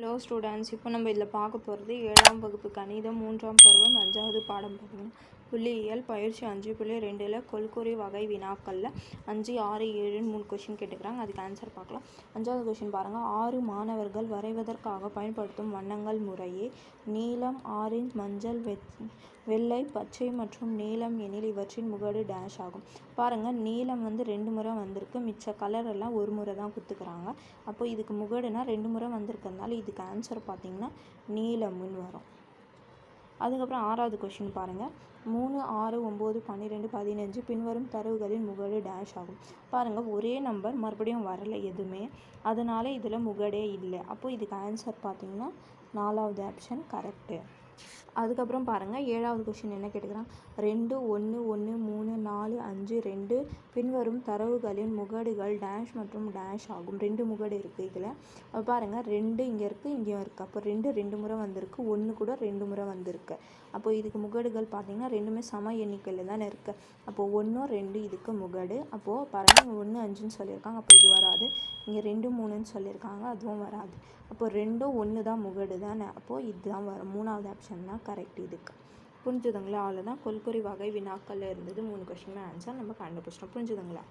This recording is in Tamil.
ஹலோ ஸ்டூடெண்ட்ஸ் இப்போ நம்ம இதில் பார்க்க போகிறது ஏழாம் வகுப்பு கணிதம் மூன்றாம் பருவம் அஞ்சாவது பாடம் பார்த்தீங்கன்னா புள்ளியியல் பயிற்சி அஞ்சு புள்ளி ரெண்டில் கொல்குறி வகை வினாக்களில் அஞ்சு ஆறு ஏழுன்னு மூணு கொஷின் கேட்டுக்கிறாங்க. அதுக்கு ஆன்சர் பார்க்கலாம். அஞ்சாவது கொஷின் பாருங்கள் ஆறு மாணவர்கள் வரைவதற்காக பயன்படுத்தும் வண்ணங்கள் முறையே நீலம் ஆரஞ்சு மஞ்சள் வெள்ளை பச்சை மற்றும் நீலம் எனில் இவற்றின் முகடு டேஷ் ஆகும். பாருங்கள் நீலம் வந்து ரெண்டு முறை வந்திருக்கு. மிச்ச கலர் எல்லாம் ஒரு முறை தான் கொடுத்துக்கிறாங்க அப்போ இதுக்கு முகடுனா ரெண்டு முறை வந்திருக்கிறதுனால இதுக்கு ஆன்சர் பார்த்தீங்கன்னா நீலம்னு வரும். அதுக்கப்புறம் ஆறாவது கொஷின் பாருங்கள் மூணு ஆறு ஒம்பது பன்னிரெண்டு பதினஞ்சு பின்வரும் தரவுகளின் முகடு டேஷ் ஆகும். பாருங்கள் ஒரே நம்பர் மறுபடியும் வரலை எதுவுமே. அதனால் இதில் முகடே இல்லை. அப்போது இதுக்கு ஆன்சர் பார்த்திங்கன்னா நாலாவது ஆப்ஷன் கரெக்டு அதுக்கப்புறம் பாருங்கள் ஏழாவது கொஷின் என்ன கேட்டுக்கிறான்? ரெண்டு ஒன்று ஒன்று மூணு நாலு அஞ்சு ரெண்டு. பின்வரும் தரவுகளின் முகடுகள் டேஷ் மற்றும் டேஷ் ஆகும். ரெண்டு முகடு இருக்குது இதில். அப்போ பாருங்கள் ரெண்டு இங்கே இருக்குது இங்கேயும் இருக்குது அப்போ ரெண்டு ரெண்டு முறை வந்திருக்கு. ஒன்று கூட ரெண்டு முறை வந்திருக்கு. அப்போ இதுக்கு முகடுகள் பார்த்தீங்கன்னா ரெண்டுமே சம எண்ணிக்கையில் தானே இருக்குது அப்போது ஒன்றும் ரெண்டு இதுக்கு முகடு. அப்போது பாருங்கள் இங்கே ஒன்று அஞ்சுன்னு சொல்லியிருக்காங்க. அப்போ இது வராது. இங்கே ரெண்டு மூணுன்னு சொல்லியிருக்காங்க. அதுவும் வராது. அப்போ ரெண்டும் ஒன்று தான் முகடு தானே. அப்போது இதுதான் வரும். மூணாவது ஆப்ஷன் தான் கரெக்ட் இதுக்கு. புரிஞ்சுதுங்களா? அவ்வளோதான் கொல்குறி வகை வினாக்களில் இருந்தது மூணு கொஷின் ஆன்சர் நம்ம கண்டுபிடிச்சிட்டோம். புரிஞ்சுதுங்களா?